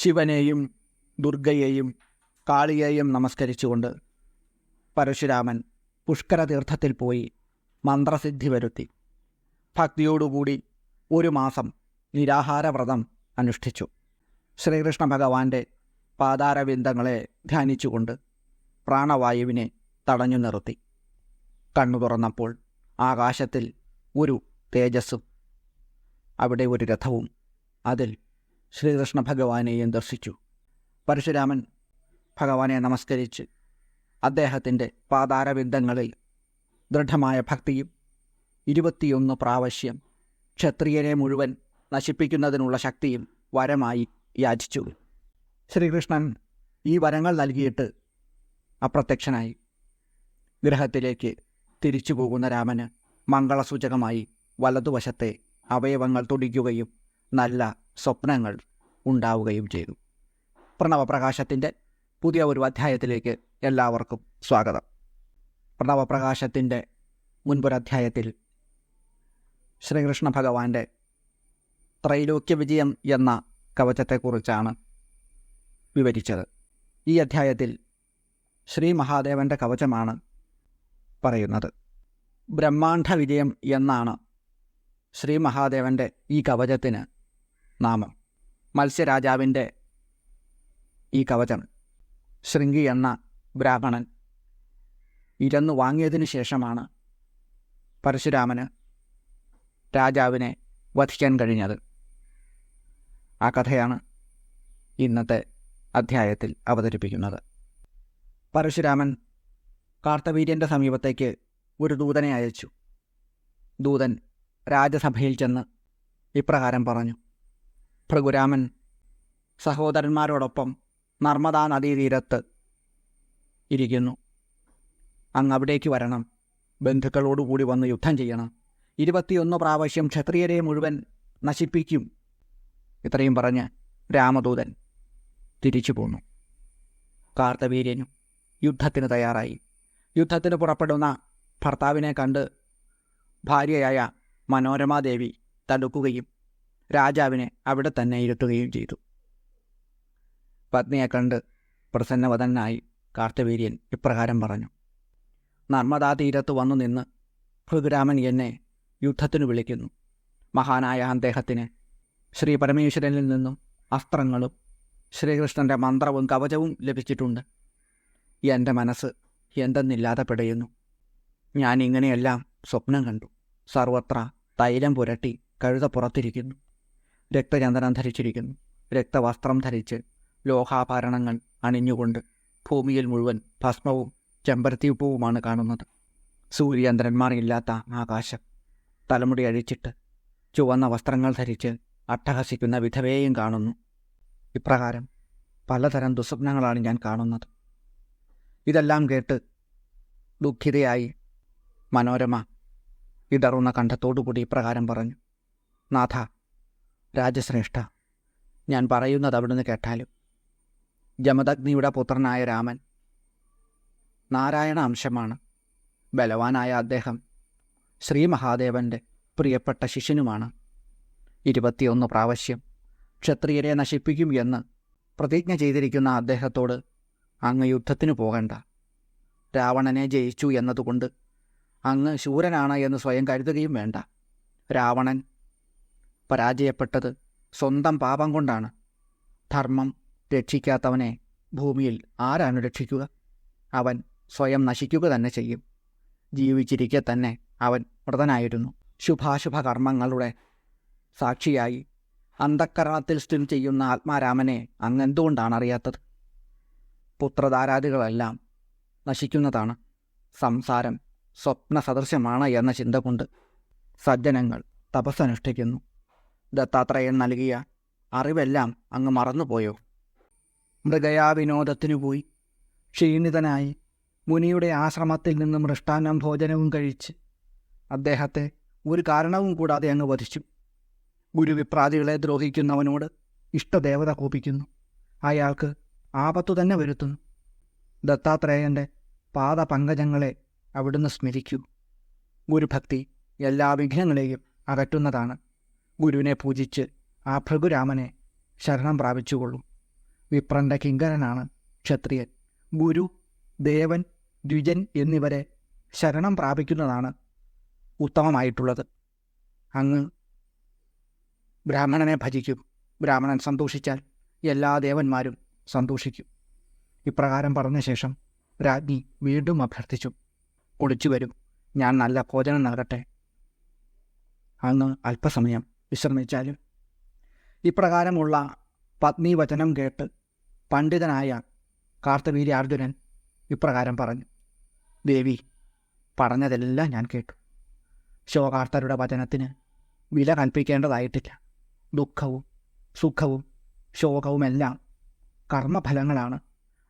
ശിവനെയും ദുർഗയെയും കാളിയെയും നമസ്കരിച്ചുകൊണ്ട് പരശുരാമൻ പുഷ്കര തീർത്ഥത്തിൽ പോയി മന്ത്രസിദ്ധി വരുത്തി. ഭക്തിയോടുകൂടി ഒരു മാസം നിരാഹാരവ്രതം അനുഷ്ഠിച്ചു. ശ്രീകൃഷ്ണ ഭഗവാന്റെ പാതാരവിന്ദങ്ങളെ ധ്യാനിച്ചുകൊണ്ട് പ്രാണവായുവിനെ തടഞ്ഞു നിർത്തി. കണ്ണു തുറന്നപ്പോൾ ആകാശത്തിൽ ഒരു തേജസ്സും അവിടെ ഒരു രഥവും അതിൽ ശ്രീകൃഷ്ണ ഭഗവാനെയും ദർശിച്ചു. പരശുരാമൻ ഭഗവാനെ നമസ്കരിച്ച് അദ്ദേഹത്തിന്റെ പാതാരബിന്ദങ്ങളിൽ ദൃഢമായ ഭക്തിയും ഇരുപത്തിയൊന്ന് പ്രാവശ്യം ക്ഷത്രിയനെ മുഴുവൻ നശിപ്പിക്കുന്നതിനുള്ള ശക്തിയും വരമായി യാചിച്ചു. ശ്രീകൃഷ്ണൻ ഈ വരങ്ങൾ നൽകിയിട്ട് അപ്രത്യക്ഷനായി ഗ്രഹത്തിലേക്ക് തിരിച്ചു പോകുന്ന രാമന് മംഗളസൂചകമായി വലതുവശത്തെ അവയവങ്ങൾ തുടിക്കുകയും നല്ല സ്വപ്നങ്ങൾ ഉണ്ടാവുകയും ചെയ്തു. പ്രണവപ്രകാശത്തിന്റെ പുതിയ ഒരു അധ്യായത്തിലേക്ക് എല്ലാവർക്കും സ്വാഗതം. പ്രണവപ്രകാശത്തിന്റെ മുൻപൊരധ്യായത്തിൽ ശ്രീകൃഷ്ണ ഭഗവാന്റെ ത്രൈലോക്യ വിജയം എന്ന കവചത്തെക്കുറിച്ചാണ് വിവരിച്ചത്. ഈ അധ്യായത്തിൽ ശ്രീ മഹാദേവന്റെ കവചമാണ് പറയുന്നത്. ബ്രഹ്മാണ്ഡ വിജയം എന്നാണ് ശ്രീ മഹാദേവന്റെ ഈ കവചത്തിന് നാമം. മത്സ്യരാജാവിന്റെ ഈ കവചം. ശൃംഗി എന്ന ബ്രാഹ്മണൻ ഇരന്നു വാങ്ങിയതിനു ശേഷമാണ് പരശുരാമന് രാജാവിനെ വധിക്കാൻ കഴിഞ്ഞത്. ആ കഥയാണ് ഇന്നത്തെ അധ്യായത്തിൽ അവതരിപ്പിക്കുന്നത്. പരശുരാമൻ കാർത്തവീര്യന്റെ സമീപത്തേക്ക് ഒരു ദൂതനെ അയച്ചു. ദൂതൻ രാജസഭയിൽ ചെന്ന് ഇപ്രകാരം പറഞ്ഞു ഭൃഗുരാമൻ സഹോദരന്മാരോടൊപ്പം നർമ്മദാ നദീതീരത്ത് ഇരിക്കുന്നു. അങ്ങ് അവിടേക്ക് വരണം. ബന്ധുക്കളോടുകൂടി വന്ന് യുദ്ധം ചെയ്യണം. ഇരുപത്തിയൊന്ന് പ്രാവശ്യം ക്ഷത്രിയരെ മുഴുവൻ നശിപ്പിക്കും. ഇത്രയും പറഞ്ഞ് രാമദൂതൻ തിരിച്ചു പോന്നു. കാർത്തവീര്യനും യുദ്ധത്തിന് തയ്യാറായി. യുദ്ധത്തിന് പുറപ്പെടുന്ന ഭർത്താവിനെ കണ്ട് ഭാര്യയായ മനോരമാദേവി തടുക്കുകയും രാജാവിനെ അവിടെ തന്നെ ഇരുത്തുകയും ചെയ്തു. പത്നിയെ കണ്ട് പ്രസന്നവതനായി കാർത്തവീര്യൻ ഇപ്രകാരം പറഞ്ഞു നർമ്മദാ തീരത്ത് വന്നു നിന്ന് ഭൃഗുരാമൻ എന്നെ യുദ്ധത്തിനു വിളിക്കുന്നു. മഹാനായ അദ്ദേഹത്തിന് ശ്രീ പരമേശ്വരനിൽ നിന്നും അസ്ത്രങ്ങളും ശ്രീകൃഷ്ണന്റെ മന്ത്രവും കവചവും ലഭിച്ചിട്ടുണ്ട്. എന്റെ മനസ്സ് എന്തെന്നില്ലാതെ പിടയുന്നു. ഞാൻ ഇങ്ങനെയെല്ലാം സ്വപ്നം കണ്ടു. സർവത്ര തൈലം പുരട്ടി കഴുത പുറത്തിരിക്കുന്നു. രക്തചന്ദനം ധരിച്ചിരിക്കുന്നു. രക്തവസ്ത്രം ധരിച്ച് ലോഹാഭരണങ്ങൾ അണിഞ്ഞുകൊണ്ട് ഭൂമിയിൽ മുഴുവൻ ഭസ്മവും ചെമ്പരത്തിപ്പൂവുമാണ് കാണുന്നത്. സൂര്യചന്ദ്രന്മാർ ഇല്ലാത്ത ആകാശം തലമുടി അഴിച്ചിട്ട് ചുവന്ന വസ്ത്രങ്ങൾ ധരിച്ച് അട്ടഹസിക്കുന്ന വിധവയെയും കാണുന്നു. ഇപ്രകാരം പലതരം ദുസ്വപ്നങ്ങളാണ് ഞാൻ കാണുന്നത്. ഇതെല്ലാം കേട്ട് ദുഃഖിതയായി മനോരമ ഇടറുന്ന കണ്ഠത്തോടുകൂടി ഇപ്രകാരം പറഞ്ഞു നാഥ രാജശ്രേഷ്ഠ ഞാൻ പറയുന്നത് അവിടുന്ന് കേട്ടാലും. ജമദഗ്നിയുടെ പുത്രനായ രാമൻ നാരായണ അംശമാണ്. ബലവാനായ അദ്ദേഹം ശ്രീ മഹാദേവന്റെ പ്രിയപ്പെട്ട ശിഷ്യനുമാണ്. ഇരുപത്തിയൊന്ന് പ്രാവശ്യം ക്ഷത്രിയരെ നശിപ്പിക്കും എന്ന് പ്രതിജ്ഞ ചെയ്തിരിക്കുന്ന അദ്ദേഹത്തോട് അങ്ങ് യുദ്ധത്തിന് പോകണ്ട. രാവണനെ ജയിച്ചു എന്നതുകൊണ്ട് അങ്ങ് ശൂരനാണ് എന്ന് സ്വയം കരുതുകയും വേണ്ട. രാവണൻ പരാജയപ്പെട്ടത് സ്വന്തം പാപം കൊണ്ടാണ്. ധർമ്മം രക്ഷിക്കാത്തവനെ ഭൂമിയിൽ ആരാണ് രക്ഷിക്കുക? അവൻ സ്വയം നശിക്കുക തന്നെ ചെയ്യും. ജീവിച്ചിരിക്കെ തന്നെ അവൻ മൃതനായിരുന്നു ശുഭാശുഭ കർമ്മങ്ങളുടെ സാക്ഷിയായി അന്ധക്കരണത്തിൽ സ്ഥിതി ചെയ്യുന്ന ആത്മാരാമനെ അങ്ങെന്തുകൊണ്ടാണ് അറിയാത്തത്? പുത്രധാരാദികളെല്ലാം നശിക്കുന്നതാണ് സംസാരം സ്വപ്ന സദൃശ്യമാണ് എന്ന ചിന്ത കൊണ്ട് സജ്ജനങ്ങൾ തപസ്സനുഷ്ഠിക്കുന്നു. ദത്താത്രേയൻ നൽകിയ അറിവെല്ലാം അങ്ങ് മറന്നുപോയോ? മൃഗയാ വിനോദത്തിനു പോയി. ക്ഷീണിതനായി മുനിയുടെ ആശ്രമത്തിൽ നിന്നും മൃഷ്ടാന്നം ഭോജനവും കഴിച്ച് അദ്ദേഹത്തെ ഒരു കാരണവും കൂടാതെ അങ്ങ് വധിച്ചു. ഗുരുവിപ്രാതികളെ ദ്രോഹിക്കുന്നവനോട് ഇഷ്ടദേവത കോപിക്കുന്നു. അയാൾക്ക് ആപത്തു തന്നെ വരുത്തുന്നു. ദത്താത്രേയന്റെ പാദപങ്കജങ്ങളെ അവിടുന്ന് സ്മരിക്കൂ. ഗുരുഭക്തി എല്ലാ വിഘ്നങ്ങളെയും അകറ്റുന്നതാണ്. ഗുരുവിനെ പൂജിച്ച് ആ ഭൃഗുരാമനെ ശരണം പ്രാപിച്ചുകൊള്ളും. വിപ്രന്റെ കിങ്കരനാണ് ക്ഷത്രിയൻ. ഗുരു ദേവൻ ദ്വിജൻ എന്നിവരെ ശരണം പ്രാപിക്കുന്നതാണ് ഉത്തമമായിട്ടുള്ളത്. അങ്ങ് ബ്രാഹ്മണനെ ഭജിക്കും. ബ്രാഹ്മണൻ സന്തോഷിച്ചാൽ എല്ലാ ദേവന്മാരും സന്തോഷിക്കും. ഇപ്രകാരം പറഞ്ഞ ശേഷം രാജ്ഞി വീണ്ടും അഭ്യർത്ഥിച്ചു. ഒളിച്ചു വരും. ഞാൻ നല്ല ഭോജനം നൽകട്ടെ. അങ്ങ് അല്പസമയം വിശ്രമിച്ചാലും. ഇപ്രകാരമുള്ള പത്നി വചനം കേട്ട് പണ്ഡിതനായ കാർത്തവീര്യ അർജുനൻ ഇപ്രകാരം പറഞ്ഞു. ദേവി പറഞ്ഞതെല്ലാം ഞാൻ കേട്ടു. ശോകാർത്തരുടെ വചനത്തിന് വില കൽപ്പിക്കേണ്ടതായിട്ടില്ല. ദുഃഖവും സുഖവും ശോകവുമെല്ലാം കർമ്മഫലങ്ങളാണ്.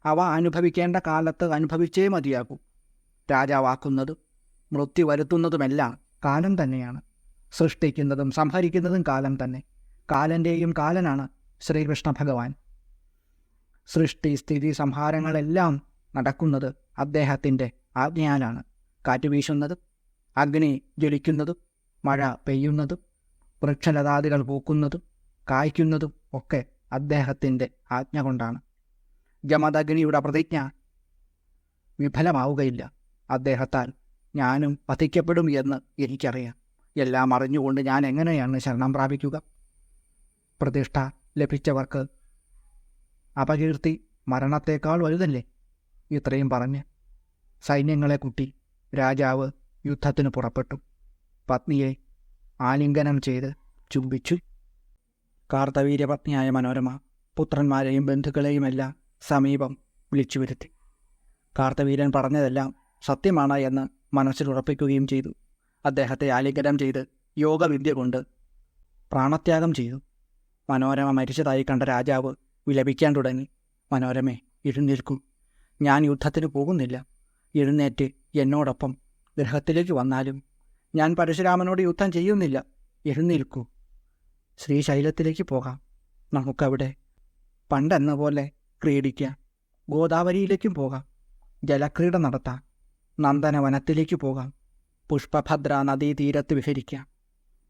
അവ അനുഭവിക്കേണ്ട കാലത്ത് അനുഭവിച്ചേ മതിയാകൂ. രാജാവാക്കുന്നതും മൃത്യു വരുത്തുന്നതുമെല്ലാം കാലം തന്നെയാണ്. സൃഷ്ടിക്കുന്നതും സംഹരിക്കുന്നതും കാലം തന്നെ. കാലന്റെയും കാലനാണ് ശ്രീകൃഷ്ണ ഭഗവാൻ. സൃഷ്ടി സ്ഥിതി സംഹാരങ്ങളെല്ലാം നടക്കുന്നത് അദ്ദേഹത്തിന്റെ ആജ്ഞയാലാണ്. കാറ്റ് വീശുന്നതും അഗ്നി ജ്വലിക്കുന്നതും മഴ പെയ്യുന്നതും വൃക്ഷലതാദികൾ പൂക്കുന്നതും കായ്ക്കുന്നതും ഒക്കെ അദ്ദേഹത്തിന്റെ ആജ്ഞ കൊണ്ടാണ്. ജമദഗ്നിയുടെ പ്രതിജ്ഞ വിഫലമാവുകയില്ല. അദ്ദേഹത്താൽ ഞാനും വധിക്കപ്പെടും എന്ന് എനിക്കറിയാം. എല്ലാം അറിഞ്ഞുകൊണ്ട് ഞാൻ എങ്ങനെയാണ് ശരണം പ്രാപിക്കുക? പ്രതിഷ്ഠ ലഭിച്ചവർക്ക് അപകീർത്തി മരണത്തേക്കാൾ വലുതല്ലേ? ഇത്രയും പറഞ്ഞ് സൈന്യങ്ങളെ കുട്ടി രാജാവ് യുദ്ധത്തിന് പുറപ്പെട്ടു. പത്നിയെ ആലിംഗനം ചെയ്ത് ചുംബിച്ചു. കാർത്തവീര്യപത്നിയായ മനോരമ പുത്രന്മാരെയും ബന്ധുക്കളെയുമെല്ലാം സമീപം വിളിച്ചു വരുത്തി കാർത്തവീരൻ പറഞ്ഞതെല്ലാം സത്യമാണ് എന്ന് മനസ്സിൽ ഉറപ്പിക്കുകയും ചെയ്തു. അദ്ദേഹത്തെ ആലിംഗനം ചെയ്ത് യോഗവിദ്യ കൊണ്ട് പ്രാണത്യാഗം ചെയ്തു. മനോരമ മരിച്ചതായി കണ്ട രാജാവ് വിലപിക്കാൻ തുടങ്ങി. മനോരമേ എഴുന്നേൽക്കൂ ഞാൻ യുദ്ധത്തിന് പോകുന്നില്ല. എഴുന്നേറ്റ് എന്നോടൊപ്പം ഗൃഹത്തിലേക്ക് വന്നാലും ഞാൻ പരശുരാമനോട് യുദ്ധം ചെയ്യുന്നില്ല. എഴുന്നേൽക്കൂ ശ്രീശൈലത്തിലേക്ക് പോകാം. നമുക്കവിടെ പണ്ടെന്ന പോലെ ക്രീഡിക്കാം. ഗോദാവരിയിലേക്കും പോകാം. ജലക്രീഡ നടത്താം. നന്ദനവനത്തിലേക്ക് പോകാം. പുഷ്പഭദ്ര നദീതീരത്ത് വിഹരിക്കാം.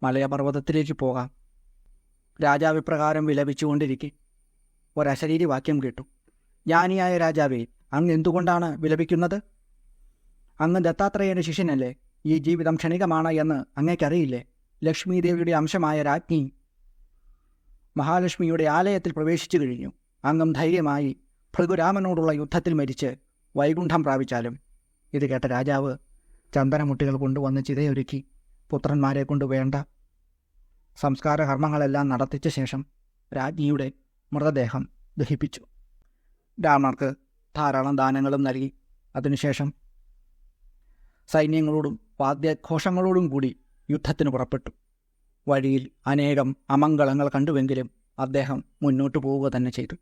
മലയപർവതത്തിലേക്ക് പോകാം. രാജാവിപ്രകാരം വിലപിച്ചുകൊണ്ടിരിക്കെ. ഒരശരീരി വാക്യം കേട്ടു. ജ്ഞാനിയായ രാജാവേ അങ്ങ് എന്തുകൊണ്ടാണ് വിലപിക്കുന്നത്? അങ്ങ് ദത്താത്രേയന്റെ ശിഷ്യനല്ലേ? ഈ ജീവിതം ക്ഷണികമാണ് എന്ന് അങ്ങേക്കറിയില്ലേ? ലക്ഷ്മി ദേവിയുടെ അംശമായ രാജ്ഞി. മഹാലക്ഷ്മിയുടെ ആലയത്തിൽ പ്രവേശിച്ചു കഴിഞ്ഞു. അങ്ങും ധൈര്യമായി ഭൃഗുരാമനോടുള്ള യുദ്ധത്തിൽ മരിച്ച് വൈകുണ്ഠം പ്രാപിച്ചാലും. ഇത് കേട്ട രാജാവ് ചന്ദനമുട്ടികൾ കൊണ്ടുവന്ന് ചിതയൊരുക്കി പുത്രന്മാരെ കൊണ്ട് വേണ്ട. സംസ്കാര കർമ്മങ്ങളെല്ലാം നടത്തിച്ച ശേഷം രാജ്ഞിയുടെ മൃതദേഹം ദഹിപ്പിച്ചു. രാമർക്ക് ധാരാളം ദാനങ്ങളും നൽകി. അതിനുശേഷം സൈന്യങ്ങളോടും വാദ്യഘോഷങ്ങളോടും കൂടി യുദ്ധത്തിന് പുറപ്പെട്ടു. വഴിയിൽ അനേകം അമംഗളങ്ങൾ കണ്ടുവെങ്കിലും അദ്ദേഹം മുന്നോട്ടു പോവുക തന്നെ ചെയ്തു.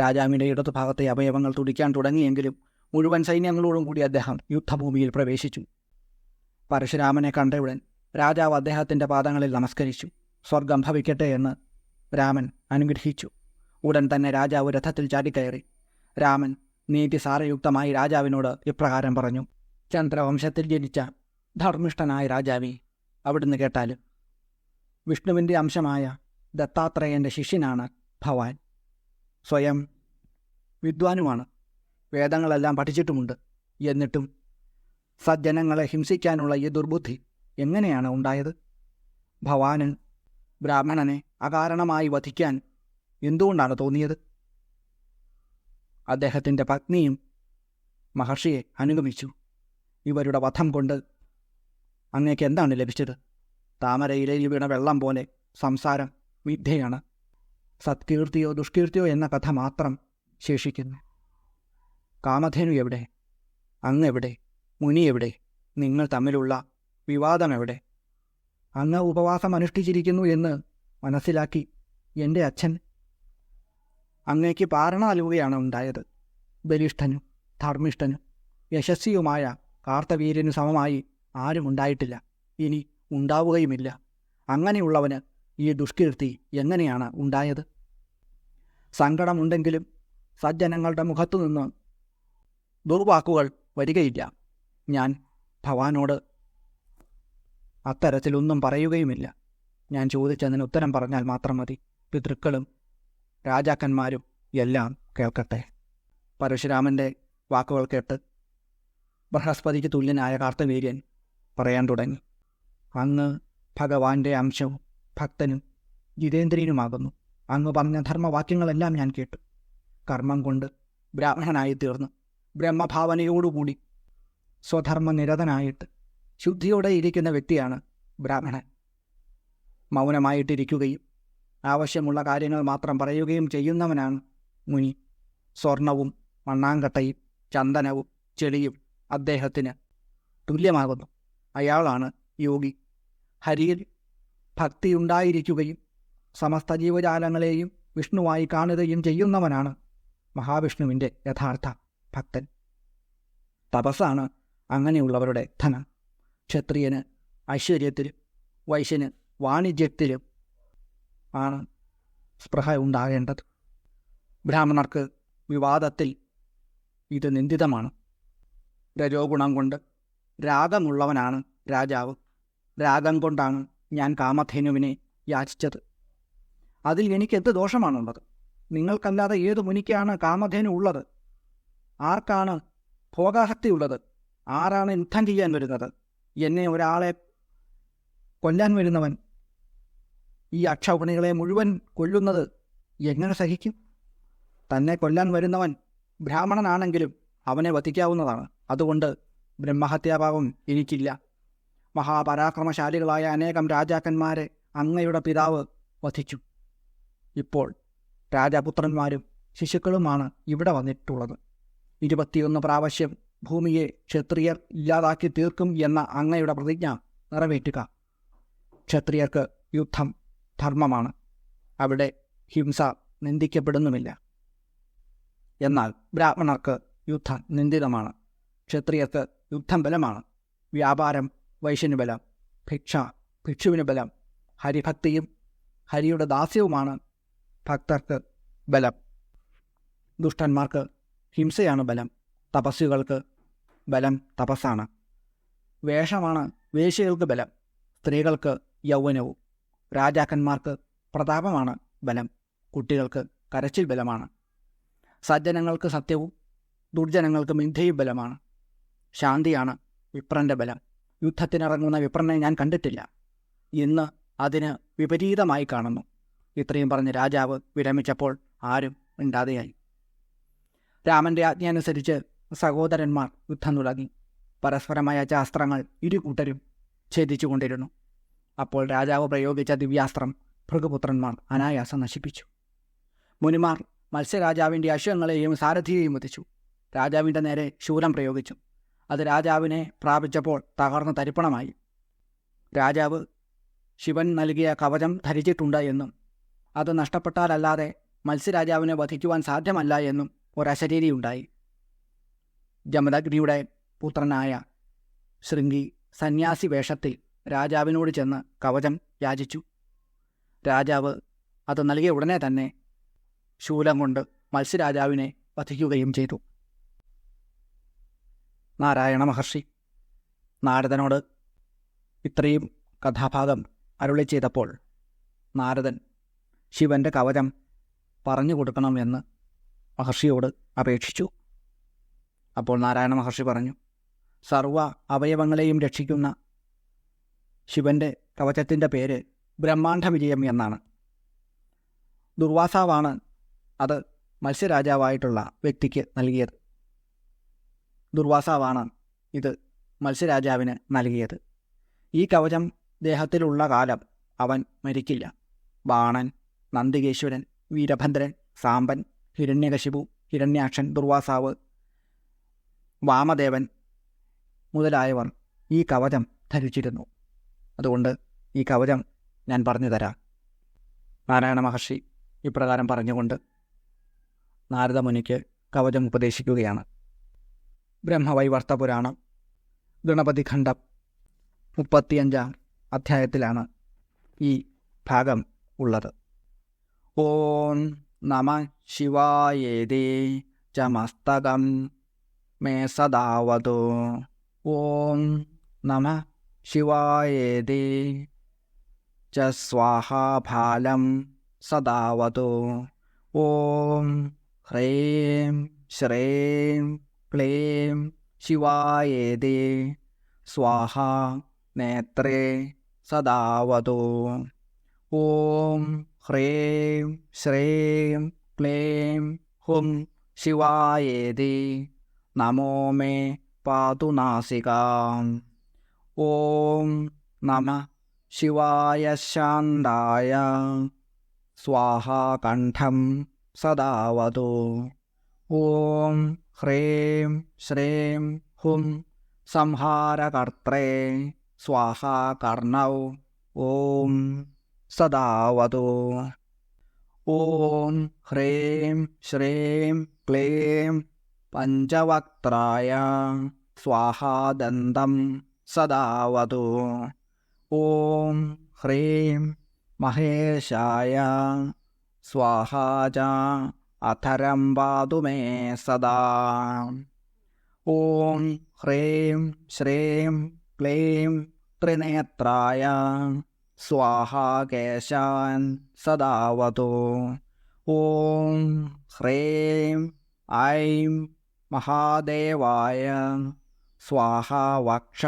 രാജാവിന്റെ ഇടതുഭാഗത്തെ അവയവങ്ങൾ തുടിക്കാൻ തുടങ്ങിയെങ്കിലും മുഴുവൻ സൈന്യങ്ങളോടും കൂടി അദ്ദേഹം യുദ്ധഭൂമിയിൽ പ്രവേശിച്ചു. പരശുരാമനെ ഉടൻ രാജാവ് അദ്ദേഹത്തിന്റെ പാദങ്ങളിൽ നമസ്കരിച്ചു. സ്വർഗം ഭവിക്കട്ടെ എന്ന് രാമൻ അനുഗ്രഹിച്ചു. ഉടൻ തന്നെ രാജാവ് രഥത്തിൽ ചാടിക്കയറി. രാമൻ നീതിസാരയുക്തമായി രാജാവിനോട് ഇപ്രകാരം പറഞ്ഞു. ചന്ദ്രവംശത്തിൽ ജനിച്ച ധർമ്മിഷ്ഠനായ രാജാവി അവിടുന്ന് കേട്ടാലും വിഷ്ണുവിന്റെ അംശമായ ദത്താത്രേയന്റെ ശിഷ്യനാണ് ഭവാൻ. സ്വയം വിദ്വാനുമാണ്. വേദങ്ങളെല്ലാം പഠിച്ചിട്ടുമുണ്ട്. എന്നിട്ടും സജ്ജനങ്ങളെ ഹിംസിക്കാനുള്ള ഈ ദുർബുദ്ധി എങ്ങനെയാണ് ഉണ്ടായത്? ഭവാനൻ ബ്രാഹ്മണനെ അകാരണമായി വധിക്കാൻ എന്തുകൊണ്ടാണ് തോന്നിയത്? അദ്ദേഹത്തിന്റെ പത്നിയും മഹർഷിയെ അനുഗമിച്ചു. ഇവരുടെ വധം കൊണ്ട് അങ്ങേക്ക് എന്താണ് ലഭിച്ചത്? താമരയിലയിൽ വീണ വെള്ളം പോലെ സംസാരം വിദ്യയാണ് സത്കീർത്തിയോ ദുഷ്കീർത്തിയോ എന്ന കഥ മാത്രം ശേഷിക്കുന്നു. കാമധേനു എവിടെ? അങ്ങ് എവിടെ? മുനി എവിടെ നിങ്ങൾ തമ്മിലുള്ള വിവാദം എവിടെ അങ്ങ് ഉപവാസം അനുഷ്ഠിച്ചിരിക്കുന്നു എന്ന് മനസ്സിലാക്കി എന്റെ അച്ഛൻ അങ്ങേക്ക് പാരണ നൽകുകയാണ് ഉണ്ടായത്. ബലിഷ്ഠനും ധർമ്മിഷ്ഠനും യശസ്വിയുമായ കാർത്തവീര്യനു സമമായി ആരും ഉണ്ടായിട്ടില്ല. ഇനി ഉണ്ടാവുകയുമില്ല. അങ്ങനെയുള്ളവന് ഈ ദുഷ്കീർത്തി എങ്ങനെയാണ് ഉണ്ടായത്? സങ്കടമുണ്ടെങ്കിലും സജ്ജനങ്ങളുടെ മുഖത്തുനിന്ന് ദുർവാക്കുകൾ വരികയില്ല. ഞാൻ ഭവാനോട് അത്തരത്തിലൊന്നും പറയുകയുമില്ല. ഞാൻ ചോദിച്ചതിന് ഉത്തരം പറഞ്ഞാൽ മാത്രം മതി. പിതൃക്കളും രാജാക്കന്മാരും എല്ലാം കേൾക്കട്ടെ. പരശുരാമന്റെ വാക്കുകൾ കേട്ട് ബൃഹസ്പതിക്ക് തുല്യനായ കാർത്തവീര്യൻ പറയാൻ തുടങ്ങി. അങ്ങ് ഭഗവാന്റെ അംശവും ഭക്തനും ജിതേന്ദ്രിയനുമാകുന്നു. അങ്ങ് പറഞ്ഞ ധർമ്മവാക്യങ്ങളെല്ലാം ഞാൻ കേട്ടു. കർമ്മം കൊണ്ട് ബ്രാഹ്മണനായി തീർന്ന് ബ്രഹ്മഭാവനയോടുകൂടി സ്വധർമ്മനിരതനായിട്ട് ശുദ്ധിയോടെ ഇരിക്കുന്ന വ്യക്തിയാണ് ബ്രാഹ്മണൻ. മൗനമായിട്ടിരിക്കുകയും ആവശ്യമുള്ള കാര്യങ്ങൾ മാത്രം പറയുകയും ചെയ്യുന്നവനാണ് മുനി. സ്വർണവും മണ്ണാങ്കട്ടയും ചന്ദനവും ചെളിയും അദ്ദേഹത്തിന് തുല്യമാകുന്നു. അയാളാണ് യോഗി. ഹരിയിൽ ഭക്തിയുണ്ടായിരിക്കുകയും സമസ്ത ജീവജാലങ്ങളെയും വിഷ്ണുവായി കാണുകയും ചെയ്യുന്നവനാണ് മഹാവിഷ്ണുവിന്റെ യഥാർത്ഥ ഭക്തൻ. തപസ്സാണ് അങ്ങനെയുള്ളവരുടെ ധനം. ക്ഷത്രിയന് ഐശ്വര്യത്തിലും വൈശ്യന് വാണിജ്യത്തിലും ആണ് സ്പൃഹ ഉണ്ടാകേണ്ടത്. ബ്രാഹ്മണർക്ക് വിവാദത്തിൽ ഇത് നിന്ദിതമാണ്. രജോഗുണം കൊണ്ട് രാഗമുള്ളവനാണ് രാജാവ്. രാഗം കൊണ്ടാണ് ഞാൻ കാമധേനുവിനെ യാചിച്ചത്. അതിൽ എനിക്ക് എന്ത് ദോഷമാണുള്ളത്? നിങ്ങൾക്കല്ലാതെ ഏത് മുനിക്കാണ് കാമധേനു ഉള്ളത്? ആർക്കാണ് ഭോഗാഹത്തി ഉള്ളത് ആരാണ് യുദ്ധം ചെയ്യാൻ വരുന്നത്? എന്നെ ഒരാളെ കൊല്ലാൻ വരുന്നവൻ ഈ അക്ഷൗപണികളെ മുഴുവൻ കൊല്ലുന്നത് എങ്ങനെ സഹിക്കും? തന്നെ കൊല്ലാൻ വരുന്നവൻ ബ്രാഹ്മണനാണെങ്കിലും അവനെ വധിക്കാവുന്നതാണ്. അതുകൊണ്ട് ബ്രഹ്മഹത്യാഭാവം എനിക്കില്ല. മഹാപരാക്രമശാലികളായ അനേകം രാജാക്കന്മാരെ അങ്ങയുടെ പിതാവ് വധിച്ചു. ഇപ്പോൾ രാജപുത്രന്മാരും ശിശുക്കളുമാണ് ഇവിടെ വന്നിട്ടുള്ളത്. ഇരുപത്തിയൊന്ന് പ്രാവശ്യം ഭൂമിയെ ക്ഷത്രിയർ ഇല്ലാതാക്കി തീർക്കും എന്ന അങ്ങയുടെ പ്രതിജ്ഞ നിറവേറ്റുക. ക്ഷത്രിയർക്ക് യുദ്ധം ധർമ്മമാണ്. അവിടെ ഹിംസ നിന്ദിക്കപ്പെടുന്നുമില്ല. എന്നാൽ ബ്രാഹ്മണർക്ക് യുദ്ധം നിന്ദിതമാണ്. ക്ഷത്രിയർക്ക് യുദ്ധം ബലമാണ്. വ്യാപാരം വൈശ്യന് ബലം ഭിക്ഷ ഭിക്ഷുവിന് ബലം ഹരിഭക്തിയും ഹരിയുടെ ദാസ്യവുമാണ് ഭക്തർക്ക് ബലം. ദുഷ്ടന്മാർക്ക് ഹിംസയാണ് ബലം. തപസ്സുകൾക്ക് ബലം തപസ്സാണ്. വേഷമാണ് വേശ്യകൾക്ക് ബലം സ്ത്രീകൾക്ക് യൗവനവും. രാജാക്കന്മാർക്ക് പ്രതാപമാണ് ബലം കുട്ടികൾക്ക് കരച്ചിൽ ബലമാണ്. സജ്ജനങ്ങൾക്ക് സത്യവും ദുർജനങ്ങൾക്ക് മിഥ്യയും ബലമാണ്. ശാന്തിയാണ് വിപ്രന്റെ ബലം. യുദ്ധത്തിനിറങ്ങുന്ന വിപ്രനെ ഞാൻ കണ്ടിട്ടില്ല. ഇന്ന് അതിന് വിപരീതമായി കാണുന്നു. ഇത്രയും പറഞ്ഞ് രാജാവ് വിരമിച്ചപ്പോൾ ആരും മിണ്ടാതെയായി. രാമന്റെ ആജ്ഞയനുസരിച്ച് സഹോദരന്മാർ യുദ്ധം തുടങ്ങി പരസ്പരമായ ശാസ്ത്രങ്ങൾ ഇരു കൂട്ടരും ഛേദിച്ചുകൊണ്ടിരുന്നു. അപ്പോൾ രാജാവ് പ്രയോഗിച്ച ദിവ്യാസ്ത്രം ഭൃഗുപുത്രന്മാർ അനായാസം നശിപ്പിച്ചു. മുനിമാർ മത്സ്യരാജാവിന്റെ അശ്വങ്ങളെയും സാരഥിയെയും വധിച്ചു. രാജാവിന്റെ നേരെ ശൂലം പ്രയോഗിച്ചു. അത് രാജാവിനെ പ്രാപിച്ചപ്പോൾ തകർന്ന് തരിപ്പണമായി. രാജാവ് ശിവൻ നൽകിയ കവചം ധരിച്ചിട്ടുണ്ട് എന്നും അത് നഷ്ടപ്പെട്ടാലല്ലാതെ മത്സ്യരാജാവിനെ വധിക്കുവാൻ സാധ്യമല്ല എന്നും ഒരശരീരിയുണ്ടായി. ജമദഗ്നിയുടെ പുത്രനായ ശൃംഗി സന്യാസി വേഷത്തിൽ രാജാവിനോട് ചെന്ന് കവചം യാചിച്ചു. രാജാവ് അത് നൽകിയ ഉടനെ തന്നെ ശൂലം കൊണ്ട് മത്സ്യരാജാവിനെ വധിക്കുകയും ചെയ്തു. നാരായണ മഹർഷി നാരദനോട് ഇത്രയും കഥാഭാഗം അരുളി ചെയ്തപ്പോൾ നാരദൻ ശിവന്റെ കവചം പറഞ്ഞു കൊടുക്കണമെന്ന് മഹർഷിയോട് അപേക്ഷിച്ചു. അപ്പോൾ നാരായണ മഹർഷി പറഞ്ഞു സർവ അവയവങ്ങളെയും രക്ഷിക്കുന്ന ശിവന്റെ കവചത്തിന്റെ പേര് ബ്രഹ്മാണ്ഡ വിജയം എന്നാണ്. ദുർവാസാവാണ് അത് മത്സ്യരാജാവായിട്ടുള്ള വ്യക്തിക്ക് നൽകിയത്. ദുർവാസാവാണ് ഇത് മത്സ്യരാജാവിന് നൽകിയത്. ഈ കവചം ദേഹത്തിലുള്ള കാലം അവൻ മരിക്കില്ല. ബാണൻ നന്ദികേശ്വരൻ വീരഭദ്രൻ സാമ്പൻ ഹിരണ്യകശിപു ഹിരണ്യാക്ഷൻ ദുർവാസാവ് വാമദേവൻ മുതലായവർ ഈ കവചം ധരിച്ചിരുന്നു. അതുകൊണ്ട് ഈ കവചം ഞാൻ പറഞ്ഞു തരാം. നാരായണ മഹർഷി ഇപ്രകാരം പറഞ്ഞുകൊണ്ട് നാരദമുനിക്ക് കവചം ഉപദേശിക്കുകയാണ്. ബ്രഹ്മവൈവർത്ത പുരാണം ഗണപതി ഖണ്ഡം മുപ്പത്തിയഞ്ചാം അധ്യായത്തിലാണ് ഈ ഭാഗം ഉള്ളത്. ഓം നമ ശിവായേതേ ച മസ്തകം മേ സദാവതോ ഓം നമ ശിവായേതേ. ച സ്വാഹാഫാലം സദാവതോ. ഓം ഹ്രീം ശ്രീം ക്ലീം ശിവായേതി. സ്വാഹ നേത്രേ സദാവതു. ഓം ഹ്രീം ശ്രീം ക്ലീം ഹും ശിവായേതി നമോ മേ പാതു നാസികാം ഓം നമ ശിവായ ശാന്തായ സ്വാഹാകണ്ഠം സദാവതു ഓം ഹ്രീം ശ്രീം ഹും സംഹാരകർത്രേ സ്വാഹാകർണൗ ഓം സദാവതു ഓം ഹ്രീം ശ്രീം ക്ലീം പഞ്ചവക്ത്രായ സ്വാഹാദന്തം സദാവതു. ഓം ഹ്രീം മഹേശായ. സ്വാഹാജ അധരം പാതു മേ സദാ. ഓം ഹ്രീം ശ്രീം ക്ലീം ത്രിനേത്രായ. സ്വാഹാകേശാൻ സദാവതു. ഓം ഹ്രീം ഐം മഹാദേവായ സ്വാഹാവക്ഷ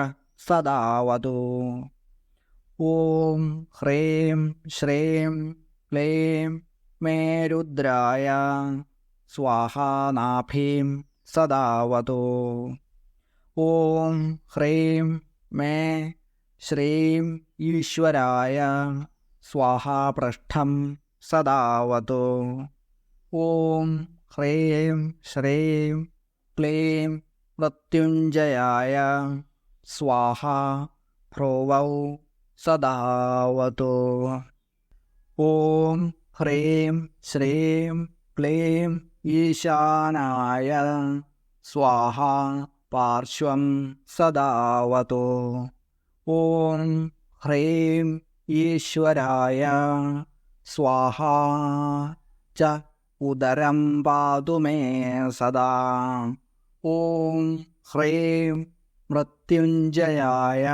സദാവതു ഓം ഹ്രീം ശ്രീം ക്ലീം മേരുദ്രായ സ്വാഹാനാഭീം സദാവതു ഓം ഹ്രീം മേ ശ്രീം ഈശ്വരായ സ്വാഹാപൃഷ്ഠം സദാവതു ഓം ഹ്രീം ശ്രീം ക്ലീം മൃത്യുഞ്ജയായ സ്വാഹ ഭ്രുവൗ സദാവതു ഓം ഹ്രീം ശ്രീം ക്ലീം ഈശാനായ സ്വാഹ പാർശ്വം സദാവതു ഓം ഹ്രീം ഈശ്വരായ സ്വാഹ ച ഉദരം പാതു മേ സദാ ഓം ഹ്രേം മൃത്യുഞ്ജയായ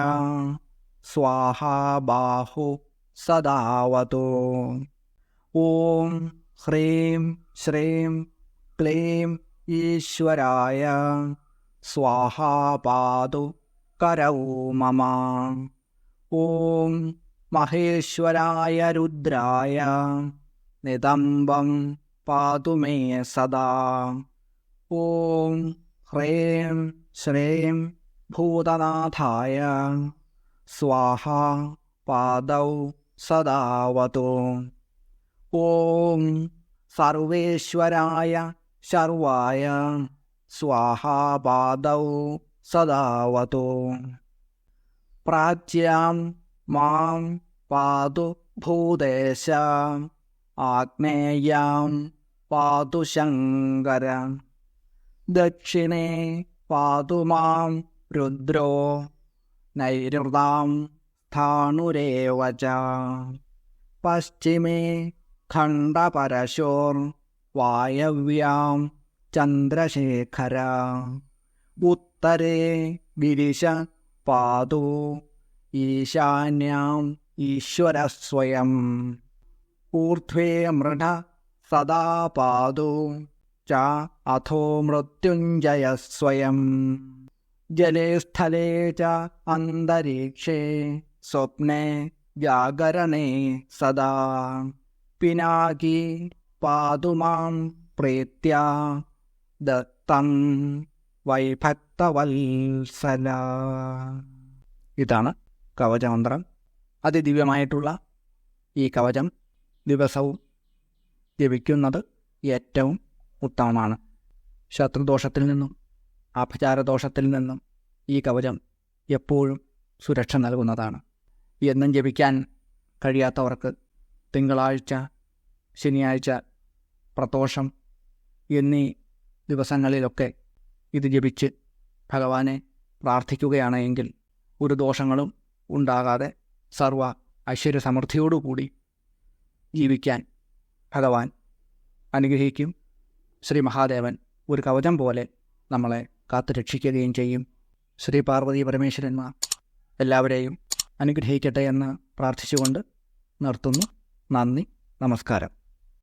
സ്വാഹാബാഹു സദാവതോ. ഓം ഹ്രീം ശ്രീം ക്ലീം ഈശ്വരായ സ്വാഹാപാതു കരൗ മമ. ഓം മഹേശ്വരായ രുദ്രായ നിതംബം പാതു മേ സദാ. ഓം ഹ്രേം ശ്രീം ഭൂതനാഥായ സ്വാഹ പാദൗ സദാവതു ഓം സർവേശ്വരായ ശർവായ സ്വാഹാപാദൗ സദാവതു പ്രാച്യാം മാം പാതു ഭൂതേശ ആഗ്നേയാം പാതു ശങ്കര ദക്ഷിണേ പാതുമാം രുദ്രോ നൈരുതാം സ്ഥാണുരേവച പശ്ചിമേ ഖണ്ഡപരശോർ വായവ്യാം ചന്ദ്രശേഖര. ഉത്തരേ ഗിരിശ പാതു ഈശാന്യാം ഈശ്വരസ്വയം ഊർധ്വേ മൃഢ സദാ പാതു ച മൃത്യുഞ്ജയ സ്വയം. ജലേ സ്ഥലേ ച അന്തരീക്ഷേ സ്വപ്നെ വ്യാകരണേ സദാ. പിനാകി പാതു മാം പ്രീത്യ ദത്തം വൈഭക്തവത്സല. ഇതാണ് കവചമന്ത്രം. അതിദിവ്യമായിട്ടുള്ള ഈ കവചം ദിവസവും ജപിക്കുന്നത് ഏറ്റവും ഉത്തമമാണ്. ശത്രുദോഷത്തിൽ നിന്നും അപചാരദോഷത്തിൽ നിന്നും ഈ കവചം എപ്പോഴും സുരക്ഷ നൽകുന്നതാണ്. എന്നും ജപിക്കാൻ കഴിയാത്തവർക്ക് തിങ്കളാഴ്ച ശനിയാഴ്ച പ്രദോഷം എന്നീ ദിവസങ്ങളിലൊക്കെ ഇത് ജപിച്ച് ഭഗവാനെ പ്രാർത്ഥിക്കുകയാണെങ്കിൽ ഒരു ദോഷങ്ങളും ഉണ്ടാകാതെ സർവ ഐശ്വര്യസമൃദ്ധിയോടുകൂടി ജീവിക്കാൻ ഭഗവാൻ അനുഗ്രഹിക്കും. ശ്രീ മഹാദേവൻ ഒരു കവചം പോലെ നമ്മളെ കാത്തു രക്ഷിക്കുകയും ചെയ്യും. ശ്രീ പാർവതി പരമേശ്വരന്മാർ എല്ലാവരെയും അനുഗ്രഹിക്കട്ടെ എന്ന് പ്രാർത്ഥിച്ചുകൊണ്ട് നിർത്തുന്നു. നന്ദി. നമസ്കാരം.